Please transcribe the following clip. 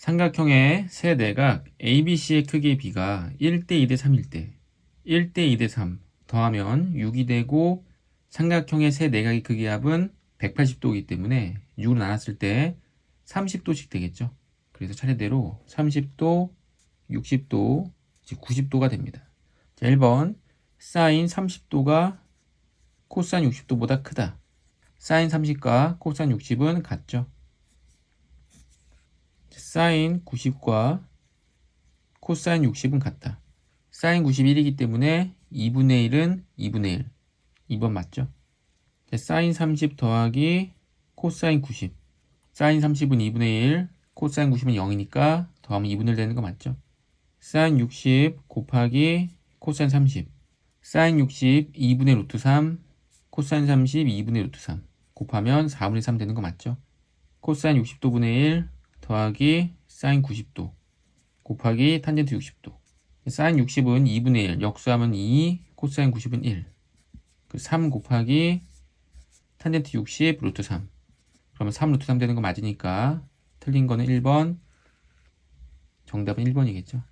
삼각형의 세 내각 ABC의 크기의 B가 1대 2대 3일 때 1대 2대 3 더하면 6이 되고 삼각형의 세 내각의 크기 합은 180도이기 때문에 6으로 나눴을 때 30도씩 되겠죠. 그래서 차례대로 30도, 60도, 이제 90도가 됩니다. 자, 1번 사인 30도가 코사인 60도보다 크다. 사인 30과 코사인 60은 같죠. 사인 90과 코사인 60은 같다. 사인 91이기 때문에 2분의 1은 2분의 1. 2번 맞죠? 자, 사인 30 더하기 코사인 90. 사인 30은 2분의 1, 코사인 90은 0이니까 더하면 2분의 1 되는 거 맞죠? 사인 60 곱하기 코사인 30. 사인 60 2분의 루트 3, 코사인 30 2분의 루트 3. 곱하면 4분의 3 되는 거 맞죠? 코사인 60도 분의 1 더하기 사인 90도 곱하기 탄젠트 60도. 사인 60은 2분의 1, 역수하면 2, 코사인 90은 1. 그3 곱하기 탄젠트 60 루트 3. 그러면 3 루트 3 되는 거 맞으니까 틀린 거는 1번. 정답은 1번이겠죠.